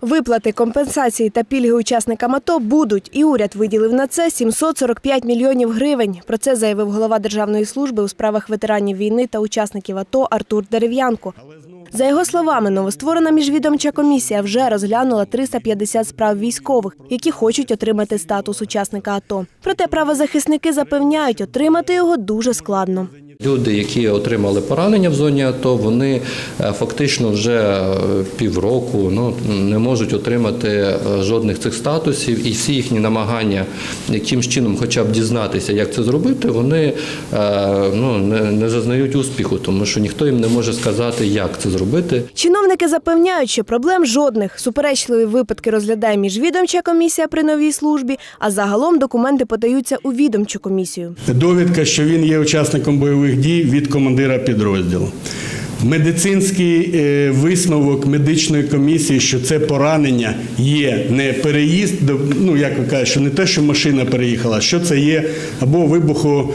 Виплати, компенсації та пільги учасникам АТО будуть, і уряд виділив на це 745 мільйонів гривень. Про це заявив голова Державної служби у справах ветеранів війни та учасників АТО Артур Дерев'янко. За його словами, новостворена міжвідомча комісія вже розглянула 350 справ військових, які хочуть отримати статус учасника АТО. Проте правозахисники запевняють, отримати його дуже складно. Люди, які отримали поранення в зоні АТО, вони е, фактично вже е, півроку ну, не можуть отримати е, жодних цих статусів, і всі їхні намагання якимсь чином, хоча б дізнатися, як це зробити, вони ну, не, не зазнають успіху, тому що ніхто їм не може сказати, як це зробити. Чиновники запевняють, що проблем жодних. Суперечливі випадки розглядає міжвідомча комісія при новій службі, а загалом документи подаються у відомчу комісію. Довідка, що він є учасником бойових дій від командира підрозділу. Медицинський е, висновок медичної комісії, що це поранення є не переїзд, ну як ви кажете, що не те, що машина переїхала, що це є або вибуху,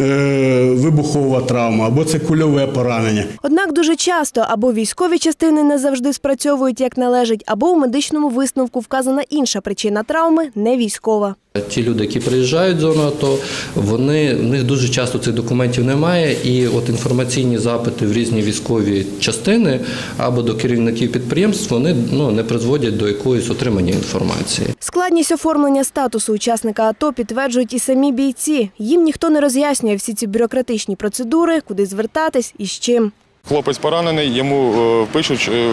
е, вибухова травма, або це кульове поранення. Однак дуже часто або військові частини не завжди спрацьовують як належить, або у медичному висновку вказана інша причина травми не військова. Ті люди, які приїжджають в зону АТО, вони в них дуже часто цих документів немає, і от інформаційні запити в різні військові частини або до керівників підприємств вони ну не призводять до якоїсь отримання інформації. Складність оформлення статусу учасника АТО підтверджують і самі бійці. Їм ніхто не роз'яснює всі ці бюрократичні процедури, куди звертатись і з чим. Хлопець поранений, йому е, пишуть, е,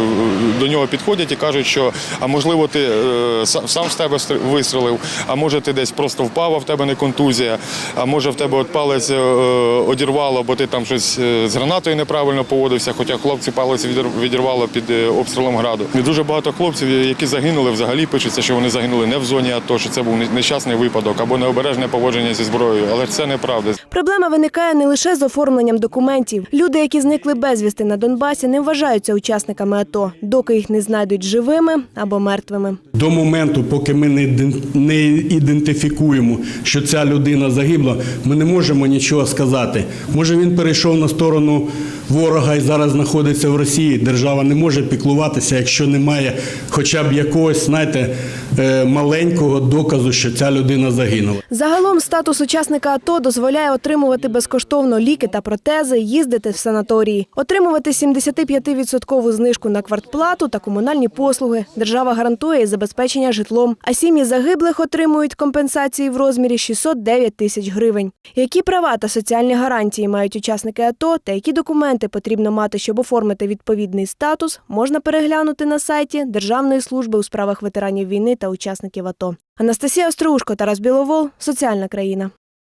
до нього підходять і кажуть, що а можливо ти е, сам з тебе стр- вистрелив, а може ти десь просто впав, а в тебе не контузія, а може в тебе от палець одірвало, бо ти там щось з гранатою неправильно поводився, хоча хлопці палець відірвало під обстрілом граду. І дуже багато хлопців, які загинули, взагалі пишеться, що вони загинули не в зоні АТО, що це був нещасний випадок або необережне поводження зі зброєю, але це неправда. Проблема виникає не лише з оформленням документів. Люди, які зникли безвісти на Донбасі, не вважаються учасниками АТО, доки їх не знайдуть живими або мертвими. До моменту, поки ми не ідентифікуємо, що ця людина загибла, ми не можемо нічого сказати. Може він перейшов на сторону ворога і зараз знаходиться в Росії. Держава не може піклуватися, якщо немає хоча б якогось, знаєте, е, маленького доказу, що ця людина загинула. Загалом статус учасника АТО дозволяє отримувати безкоштовно ліки та протези, їздити в санаторії, отримувати 75% знижку на квартплату та комунальні послуги. Держава гарантує забезпечення житлом. А сім'ї загиблих отримують компенсації в розмірі 609 тисяч гривень. Які права та соціальні гарантії мають учасники АТО та які документи потрібно мати, щоб оформити відповідний статус, можна переглянути на сайті Державної служби у справах ветеранів війни та учасників АТО. Анастасія Остроушко, Тарас Біловол, Соціальна країна.